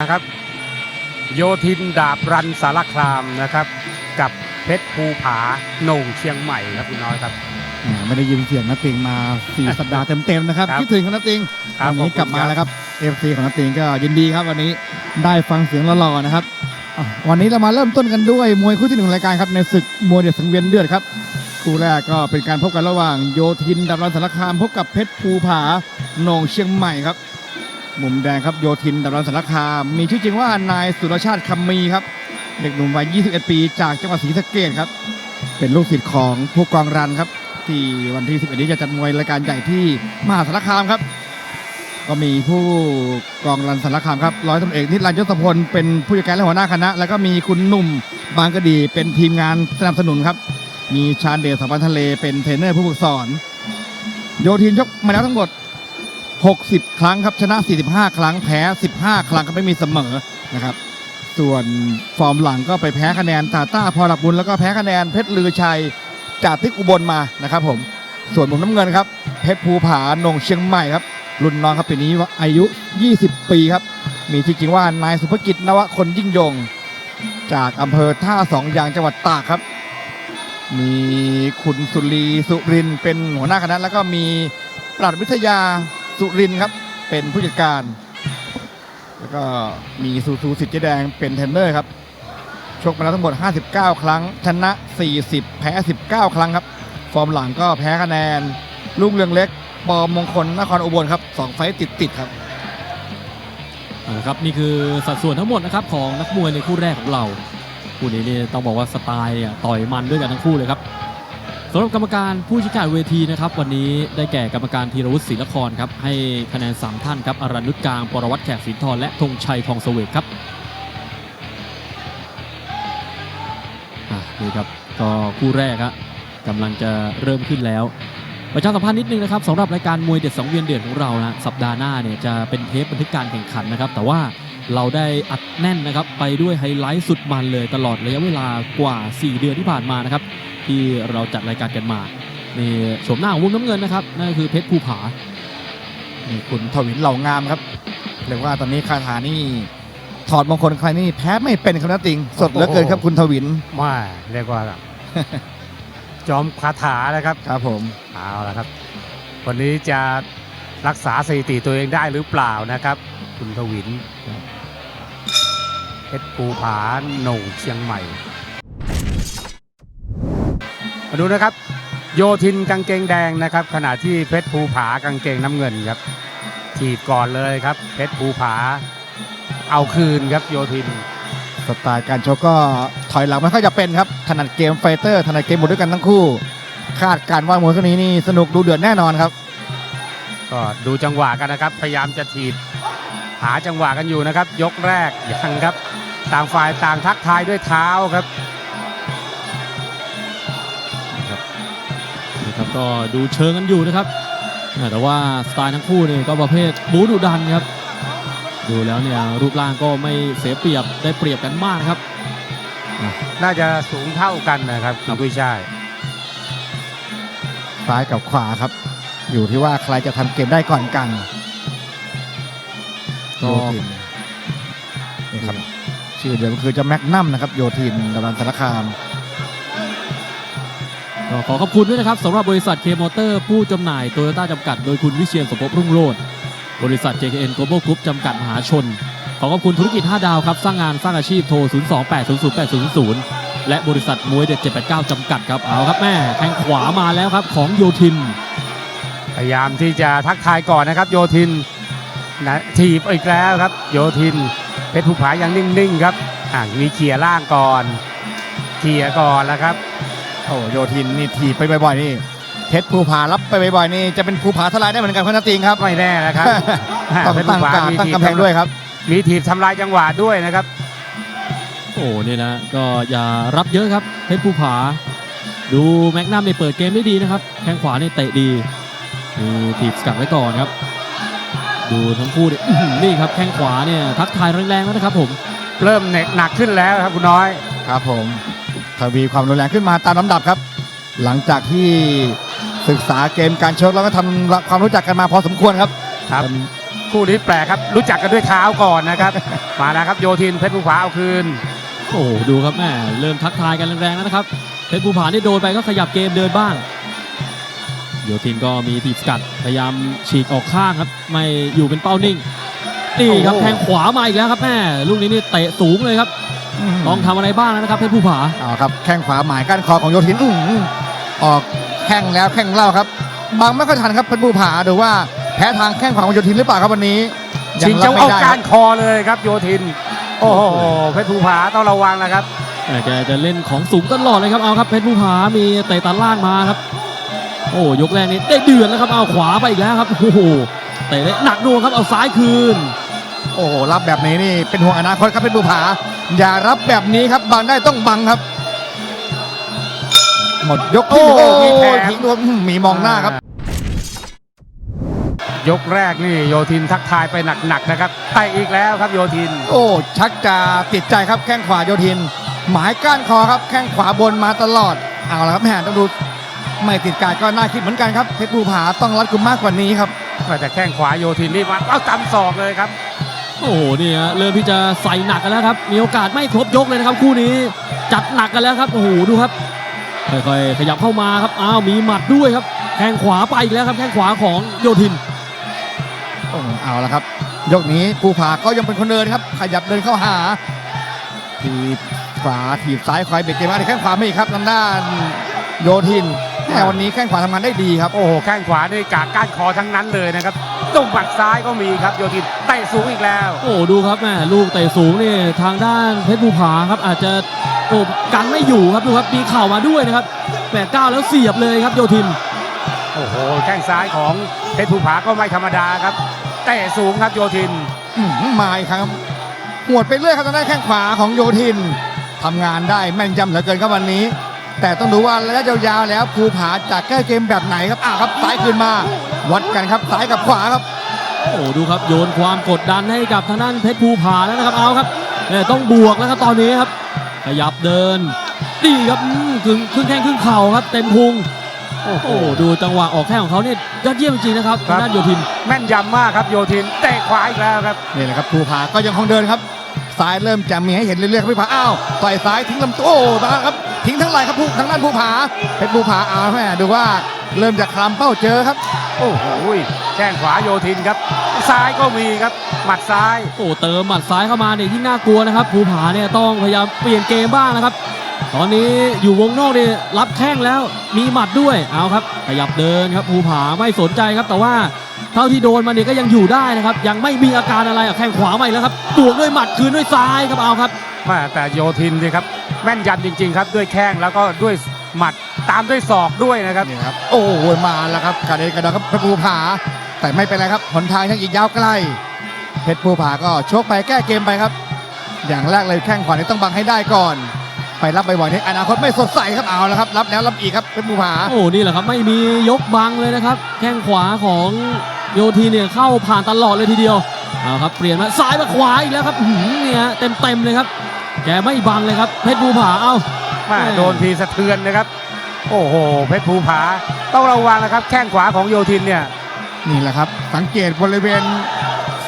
นะครับโยธินดาบรันสารครามนะครับ กับเพชรภูผาโหน่งเชียงใหม่ครับคุณน้อยครับ แหมไม่ได้ยินเสียงนัตติงมา 4 สัปดาห์เต็มๆนะครับครับคิดถึงครับนัตติงครับวันนี้ขอบคุณกลับมาครับ แล้วครับเอฟซีของนัตติงก็ยินดีครับวันนี้ได้ฟังเสียงหล่อๆนะครับอะวันนี้เรามาเริ่มต้นกันด้วยมวยคู่ที่หนึ่งของรายการครับในศึกมวยเดือดสังเวียนเดือดครับคู่แรกก็เป็นการพบกันระหว่างโยธินดับรันสารคามพบกับเพชรภูผาโหน่งเชียงใหม่ครับ มุมแดงครับโยธินดับรันสารคามมีชื่อจริงว่านายสุรชาติคำมีครับ เด็กหนุ่มวัย 21 ปี จากจังหวัดศรีสะเกษครับ เป็นลูกศิษย์ของผู้กองรันครับ ที่วันที่ 11 นี้จะจัดมวยรายการใหญ่ที่มหาสารคามครับ ก็มีผู้กองรันสารคามครับร้อยตำรวจเอกนิรันดร์ยศพลเป็นผู้จัดการและหัวหน้าคณะ แล้วก็มีคุณหนุ่มบางกะดีเป็นทีมงานสนับสนุนครับ มีชาญเดชสัมพันธ์ทะเลเป็นเทรนเนอร์ผู้ฝึกสอน โยทินชกมาแล้วทั้งหมด 60 ครั้งครับชนะ 45 ครั้งแพ้ 15 ครั้งก็ไม่มีเสมอนะครับ ส่วนฟอร์มหลังก็ไปแพ้คะแนนตาต้าพอหลักบุญแล้วก็แพ้คะแนนเพชรลือชัยจากที่อุบลมานะครับผมส่วนมุมน้ำเงินครับเพชรภูผาหนงเชียงใหม่ครับรุ่นน้องครับปีนี้อายุ 20 ปีครับ มีที่จริงว่านายสุภกิจนวคนยิ่งยง จากอำเภอท่าสองยางจังหวัดตากครับ มีคุณสุรีสุรินเป็นหัวหน้าคณะแล้วก็มีปราดวิทยา สุรินครับเป็นผู้จัดการ แล้วก็มีซูซูสิทธิ์เจแดงเป็นเทรนเนอร์ครับชกมาแล้วทั้งหมด 59 ครั้ง ชนะ 40 แพ้ 19 ครั้งครับ ฟอร์มหลังก็แพ้คะแนน ลูกเรืองเล็ก ปอมมงคล นครอุบลครับ 2 ไฟต์ติดครับเอาละครับนี่คือสัดส่วนทั้งหมดนะครับของนักมวยในคู่แรกของเรา คู่นี้นี่ต้องบอกว่าสไตล์เนี่ยต่อยมันด้วยกันทั้งคู่เลยครับ สำหรับกรรมการผู้ชี้ขาดเวทีนะครับ วันนี้ได้แก่กรรมการธีรวุฒิศรีนครครับให้คะแนน 3 ท่านครับอรันนุชกลางปรวัตรแขกสินทรและธงชัยทองเสวกครับอะนี่ครับก็คู่แรกครับกำลังจะเริ่มขึ้นแล้ว ประชาสัมพันธ์นิดนึงนะครับสำหรับรายการมวยเด็ดสังเวียนเดือดของเรานะสัปดาห์หน้าเนี่ยจะเป็นเทปบันทึกการแข่งขันนะครับ แต่ว่า เราได้อัดแน่นนะครับไปด้วยไฮไลท์สุดมันเลยตลอดระยะเวลากว่า 4 เดือนที่ผ่านมานะครับที่เราจัดรายการกันมานี่โฉมหน้าของมุมน้ำเงินนะครับนั่นก็คือเพชรภูผานี่คุณทวินเหล่างามครับเรียกว่าตอนนี้คาถานี่ถอดมงคลใครนี่แพ้ไม่เป็นครับนะติง สดเหลือเกินครับคุณทวินมาเรียกว่าจอมคาถานะครับครับผมเอาละครับ วันนี้จะรักษาสถิติตัวเองได้หรือเปล่านะครับ คุณทวิน เพชรภูผาโหน่งเชียงใหม่ มาดูนะครับ โยธินกางเกงแดงนะครับ ขณะที่เพชรภูผากางเกงน้ำเงินครับถีบก่อนเลยครับ เพชรภูผา เอาคืนครับโยธิน สไตล์การชกก็ถอยหลังไม่ค่อยจะเป็นครับถนัดเกมไฟเตอร์ถนัดเกมหมดด้วยกันทั้งคู่ คาดการณ์ว่ามวยคู่นี้นี่สนุกดูเดือดแน่นอนครับ ก็ดูจังหวะกันนะครับ พยายามจะถีบหาจังหวะกันอยู่นะครับ ยกแรกยังครับ ต่างฝ่ายต่างทักทายด้วยเท้าครับนะครับก็ดูเชิงกันอยู่นะครับอ่าแต่ว่าสไตล์ทั้งคู่เนี่ยก็ประเภทบูดุดันครับ ดูแล้วเนี่ยรูปร่างก็ไม่เสียเปรียบได้เปรียบกันมากครับ น่าจะสูงเท่ากันนะครับคุณกุ้ยช่ายซ้ายกับขวาครับ อยู่ที่ว่าใครจะทำเกมได้ก่อนกันก็โยธินนี่ครับ ชื่อเดิมคือจะแมกนัมนะครับโยธินดำรันสารคามก็ขอขอบคุณด้วยนะครับสำหรับบริษัทเคมอเตอร์ผู้จำหน่ายโตโยต้าจำกัด โดยคุณวิเชียนสมภพรุ่งโรจน์บริษัท JKN Global Group จำกัดมหาชน ขอขอบคุณธุรกิจ 5 ดาวครับ สร้างงานสร้างอาชีพโทร 028008000 และบริษัทมวยเด็ด 789 จำกัดครับ เอาครับแม่แทงขวามาแล้วครับของโยทิน พยายามที่จะทักทายก่อนนะครับ โยธินนะถีบอีกแล้วครับ โยธิน เพชรภูผายังนิ่งๆครับอ่ามีเขี่ยล่างก่อนเขี่ยก่อนแล้วครับโอ้โยธินนี่ถีบไปบ่อยๆนี่เพชรภูผารับไปบ่อยๆนี่จะเป็นภูผาทลายได้เหมือนกันครับนาติงครับไม่แน่นะครับต้องเพชรตั้งภูผการมีตั้งถีบกำแพงด้วยครับ มีถีบทำลายจังหวะด้วยนะครับ โอ้เนี่ยนะก็อย่ารับเยอะครับเพชรภูผา ดูแม็กนัมเนี่ยเปิดเกมได้ดีนะครับแข้งขวาเนี่ยเตะดีมีถีบสกัดไว้ก่อนครับ ดูทั้งคู่เนี่ยอื้อหือนี่ครับแข้งขวาเนี่ยทักทายแรงๆแล้วนะครับผมเริ่มหนักขึ้นแล้วครับคุณน้อยครับผมทวีความรุนแรงขึ้นมาตามลำดับครับ หลังจากที่ศึกษาเกมการชกแล้วก็ทำความรู้จักกันมาพอสมควรครับครับเป็นคู่นี้แปลกครับรู้จักกันด้วยเท้าก่อนนะครับ มาแล้วครับโยทินเพชรภูผาเอาคืนโอ้โหดูครับแม่เริ่มทักทายกันแรงๆแล้วนะครับเพชรภูผานี่โดนไปก็ขยับเกมเดินบ้าง โยทินก็มีทีบสกัดพยายามฉีกออกข้างครับ ไม่อยู่เป็นเป้านิ่งนี่ครับโอ้โหแทงขวามาอีกแล้วครับแม่ลูกนี้นี่เตะสูงเลยครับต้องทำอะไรบ้างแล้วนะครับเพชรภูผาเอาครับแข้งขวาหมายก้านคอของโยธินอื้อหือออกแข้งแล้วแข้งเล่าครับบางไม่ค่อยทันครับเพชรบูผาดูว่าแพ้ทางแข้งขวาของโยธินหรือเปล่าครับวันนี้ชิงยัเจ้ารับเอาไม่ได้คการับรคอเลยครับโยทิน โอ้โหเพชรภูผาต้องระวังนะครับแต่แกจะเล่นของสูงตลอดเลยครับเอาครับเพชรภูผามีเตะตัดล่างมาครับ โอ้ยกแรกนี้ได้เดือดแล้วครับเอาขวาไปอีกแล้วครับโอ้โหเตะได้หนักหน่วงครับเอาซ้ายคืน โอ้โหรับแบบนี้นี่เป็นห่วงอนาคตครับเพชรบูผา อย่ารับแบบนี้ครับบังได้ต้องบังครับ หมดยกที่โอ้โอ้มีแถมทิ้งโดนอื้อมีมองหน้าครับ ยกแรกนี่โยทินทักทายไปหนักๆนะครับไปอีกแล้วครับโยทิน โอ้ ชักจะติดใจครับแข้งขวาโยธิน หมายก้านคอครับแข้งขวาบนมาตลอด เอาละครับแม่ต้องดู ไม่ติดการก็น่าคิดเหมือนกันครับเพชรภูผาต้องรัดกุมมากกว่านี้ครับแต่แข้งขวาโยทินนี่มาเอาตำศอกเลยครับ โอ้โหนี่ฮะเริ่มที่จะใส่หนักกันแล้วครับ มีโอกาสไม่ครบยกเลยนะครับ คู่นี้จัดหนักกันแล้วครับโอ้โหดูครับค่อยๆขยับเข้ามาครับอ้าวมีหมัดด้วยครับแข้งขวาไปอีกแล้วครับแข้งขวาของโยทินโอ้เอาละครับ ยกนี้ภูผาก็ยังเป็นคนเดินครับ ขยับเดินเข้าหาทีบขวาถีบซ้ายคอยเบรกเกมมาในแข้งขวาไม่อีกครับทางด้านโยธิน แต่วันนี้แข้งขวาทำงานได้ดีครับ โอ้โหแข้งขวานี่กาก้านคอทั้งนั้นเลยนะครับตุ้มบัดซ้ายก็มีครับโยทินเตะสูงอีกแล้ว โอ้ดูครับแม่ลูกเตะสูงนี่ทางด้านเพชรภูผาครับ อาจจะโอ้กันไม่อยู่ครับดูครับมีเข่ามาด้วยนะครับแปดเก้าแล้วเสียบเลยครับโยทิน โอ้โหแข้งซ้ายของเพชรภูผาก็ไม่ธรรมดาครับเตะสูงครับโยทินอื้อหือมาอีกครั้งครับหวดไปเรื่อยครับทางด้านแข้งขวาของโยธินทำงานได้แม่นยำเหลือเกินครับวันนี้ แต่ต้องดูว่าระยะยาวๆแล้วภูผาจะแก้เกมแบบไหนครับอ้าวครับซ้ายคืนมา วัดกันครับซ้ายกับขวาครับ โอ้ดูครับโยนความกดดันให้กับทางด้านเพชรภูผาแล้วนะครับเอาครับเนี่ยต้องบวกแล้วครับตอนนี้ครับ ขยับเดินดีครับอืมครึ่งครึ่งแข้งครึ่งเข่าครับ เต็มพุงโอ้โหโอ้ดูจังหวะออกแข้งของเขาเนี่ยยอดเยี่ยมจริงๆนะครับครัทาบงด้านโยทิน แม่นยำมากครับโยทินเตะขวาอีกแล้วครับนี่แหละครับภูผาก็ยังคงเดินครับซ้ายเริ่มจะมีให้เห็นเรื่อยๆครับภูผาอ้าวต่อยซ้ายทิ้งลำตัวโอ้มาครับ ทิ้งทั้งไหล่ครับภูทางด้านภูผาเพชรภูผาอ้าวแม่ดูว่าเริ่มจะคลำเป้าเจอครับ โอ้โหแข้งขวาโยทินครับ ซ้ายก็มีครับ หมัดซ้าย โอ้เติมหมัดซ้ายเข้ามาเนี่ยยิ่งน่ากลัวนะครับ ภูผาเนี่ยต้องพยายามเปลี่ยนเกมบ้างนะครับ ตอนนี้อยู่วงนอกเนี่ยรับแข้งแล้วมีหมัดด้วยเอาครับ ขยับเดินครับภูผาไม่สนใจครับ แต่ว่าเท่าที่โดนมาเนี่ยก็ยังอยู่ได้นะครับ ยังไม่มีอาการอะไรอะแข้งขวาใหม่แล้วครับบวกด้วยหมัดคืนด้วยซ้ายครับเอาครับ แม่แต่โยทินนี่ครับ แม่นยำจริง ๆ ครับ ด้วยแข้งแล้วก็ด้วยหมัดตามด้วยศอกด้วยนะครับนี่ครับ โอ้โหมาแล้วครับกระเด็นกระดอนครับเพชรภูผา แต่ไม่เป็นไรครับหนทางยังอีกยาวไกลเพชรภูผาก็โชคไปแก้เกมไปครับ อย่างแรกเลยแข้งขวานี่ต้องบังให้ได้ก่อน ไปรับบ่อยๆในอนาคตไม่สดใสครับเอาแล้วครับรับแล้วรับอีกครับเพชรภูผาโอ้นี่แหละครับไม่มียกบังเลยนะครับ แข้งขวาของโยทีเนี่ยเข้าผ่านตลอดเลยทีเดียวเอาครับเปลี่ยนมาซ้ายมาขวาอีกแล้วครับอื้อหือเนี่ยเต็มเต็มๆเลยครับ แกไม่บังเลยครับ เพชรภูผา เอ้าแม่แม่โดนทีสะเทือนนะครับ โอ้โห เพชรภูผา ต้องระวังนะครับ แข้งขวาของโยทินเนี่ย นี่แหละครับ สังเกตบริเวณ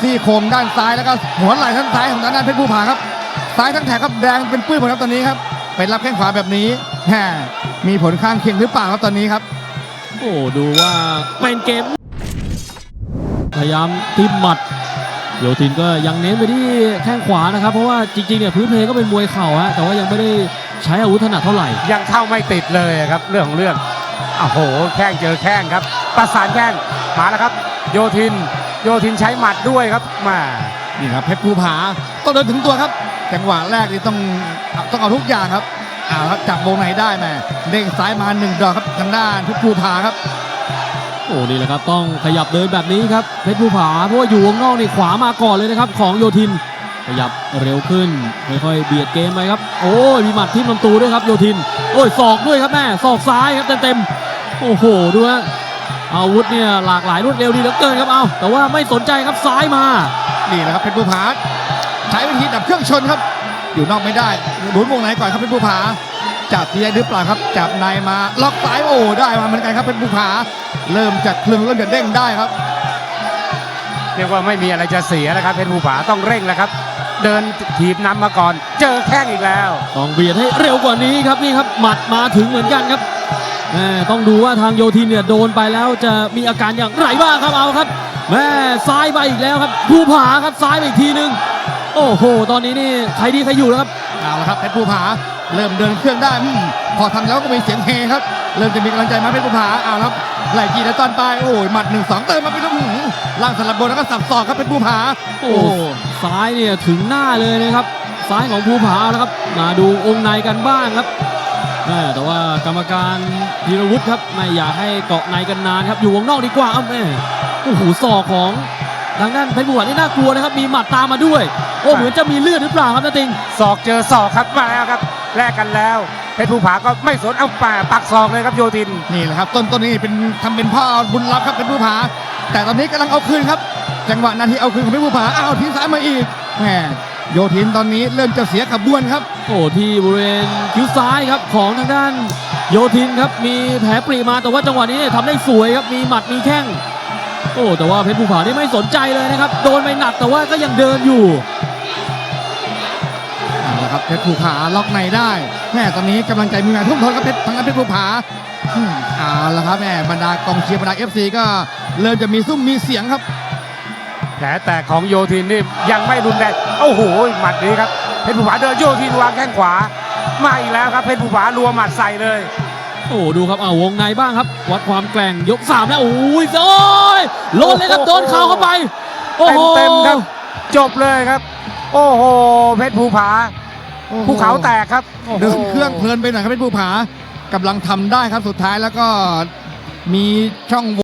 ซี่โครงด้านซ้ายแล้วก็หัวไหล่ท่านซ้ายของทางด้านเพชรภูผาครับ ซ้ายทั้งแถบครับแดงเป็นปื้นหมดครับตอนนี้ครับไปรับแข้งขวาแบบนี้แหมมีผลข้างเคียงหรือเปล่าครับตอนนี้ครับ โอ้ดูว่าเป็นเกมพยายามทิมหมัด โยทินก็ยังเน้นไปที่แข้งขวานะครับ เพราะว่าจริงๆเนี่ยพื้นเพก็เป็นมวยเข่าฮะแต่ว่ายังไม่ได้ใช้อาวุธถนัดเท่าไหร่ ยังเข้าไม่ติดเลยครับเรื่องของเรื่องโอ้โห แข้งเจอแข้งครับ ประสานแข้งมาแล้วครับ โยทิน โยทินใช้หมัดด้วยครับมานี่ครับเพชรภูผาต้องเดินถึงตัวครับจังหวะแรกนี่ต้องต้องเอาทุกอย่างครับเอาครับจับวงไหนได้แม่เด้งซ้ายมาหนึ่งดอกครับทางด้านเพชรภูผาครับ โอ้นี่แหละครับต้องขยับเดินแบบนี้ครับเพชรภูผาเพราะว่าอยู่วงนอกนี่ขวามาก่อนเลยนะครับ ของโยทิน ขยับเร็วขึ้นค่อยๆเบียดเกมไปครับโอ้ยมีหมัดทิ่มลำตัวด้วยครับโยทิน โอ้ยศอกด้วยครับแม่ศอกซ้ายครับเต็มๆโอ้โหดูฮะอาวุธเนี่ยหลากหลายรวดเร็วดีเหลือเกินครับเอาแต่ว่าไม่สนใจครับซ้ายมานี่แหละครับเพชรภูผาใช้วิธีดับเครื่องชนครับ อยู่นอกไม่ได้หมุนวงไหนก่อนครับเพชรภูผา จับที่ได้หรือเปล่าครับ จับในมาล็อกซ้ายโอ้ได้มาเหมือนกันครับเพชรภูผา เริ่มจากเครื่องเริ่มจะเด้งได้ครับรียกว่าไม่มีอะไรจะเสียแล้วครับเพชรภูผาต้องเร่งแล้วครับ เดินถีบนำมาก่อน เจอแข้งอีกแล้วต้องเบียดให้เร็วกว่านี้ครับนี่ครับหมัดมาถึงเหมือนกันครับแม่ต้องดูว่าทางโยธินเนี่ยโดนไปแล้วจะมีอาการอย่างไรบ้างครับเอาครับแม่ซ้ายไปอีกแล้วครับภูผาครับซ้ายไปอีกทีนึง โอ้โห ตอนนี้นี่ใครดีใครอยู่แล้วครับเอาละครับเพชรภูผา เริ่มเดินเครื่องได้อืมพอทำแล้วก็มีเสียงเฮครับ เริ่มจะมีกำลังใจมาเพชรภูผาเอาละครับไหล่กีแล้วตอนปลายโอ้ยหมัดหนึ่งสองเติมมาเป็นอื้อหือล่างสลับบนแล้วก็สับศอกครับเพชรภูผาโอ้โอ้ซ้ายเนี่ยถึงหน้าเลยนะครับ ซ้ายของภูผาแล้วครับมาดูองค์ในกันบ้างครับแม่แต่ว่ากรรมการธีรวุฒิครับไม่อยากให้เกาะในกันนานครับอยู่วงนอกดีกว่าเอ้าแม่โอ้โหศอกของทางด้านเพชรบุรีนี่น่ากลัวนะครับ มีหมัดตามมาด้วย โอ้เหมือนจะมีเลือดหรือเปล่าครับนาติงศอกเจอศอกครับมาแล้วครับ แลกกันแล้วเพชรภูผาก็ไม่สนเอาป่าปักศอกเลยครับโยธิน นี่แหละครับ ต้นต้นนี้เป็นทำเป็นพ่อบุญรับครับเป็นผู้ผา แต่ตอนนี้กำลังเอาคืนครับ จังหวะนาทีเอาคืนของเป็นผู้ผาอ้าวทิ้งซ้ายมาอีกแหมโยธินตอนนี้เริ่มจะเสียขบวนครับ โอ้ที่บริเวณคิ้วซ้ายครับของทางด้านโยธินครับมีแผลปรีมาแต่ว่าจังหวะนี้เนี่ยทำได้สวยครับมีหมัดมีแข้ง โอ้แต่ว่าเพชรภูผานี่ไม่สนใจเลยนะครับ โดนไปหนักแต่ว่าก็ยังเดินอยู่เอาละ ครับเพชรภูผาล็อกในได้แม่ตอนนี้กำลังใจมีมาทุ่มทนครับเพชรทางด้านเพชรภูผาอืมเอาละครับแม่บรรดากองเชียร์บรรดาเอฟซีก็เริ่มจะมีซุ้มมีเสียงครับแผลแตกของโยธินนี่ยังไม่รุนแรงโอ้โหหมัดนี้ครับเพชรภูผาเดินโยธินวางแข้งขวามาอีกแล้วครับเพชรภูผารัวหมัดใส่เลยโอ้ดูครับเอาวงในบ้างครับ วัดความแกร่งยกสามแล้วโอ้ยโอ้ยโลดเลยครับโดนเข่าเข้าไปโอ้โหเต็มๆครับ จบเลยครับ โอ้โหเพชรภูผาโอ้โห ภูเขาแตกครับโอ้โหเดินเครื่องเพลินไปหน่อยครับเพชรภูผากำลังทำได้ครับสุดท้ายแล้วก็มีช่อง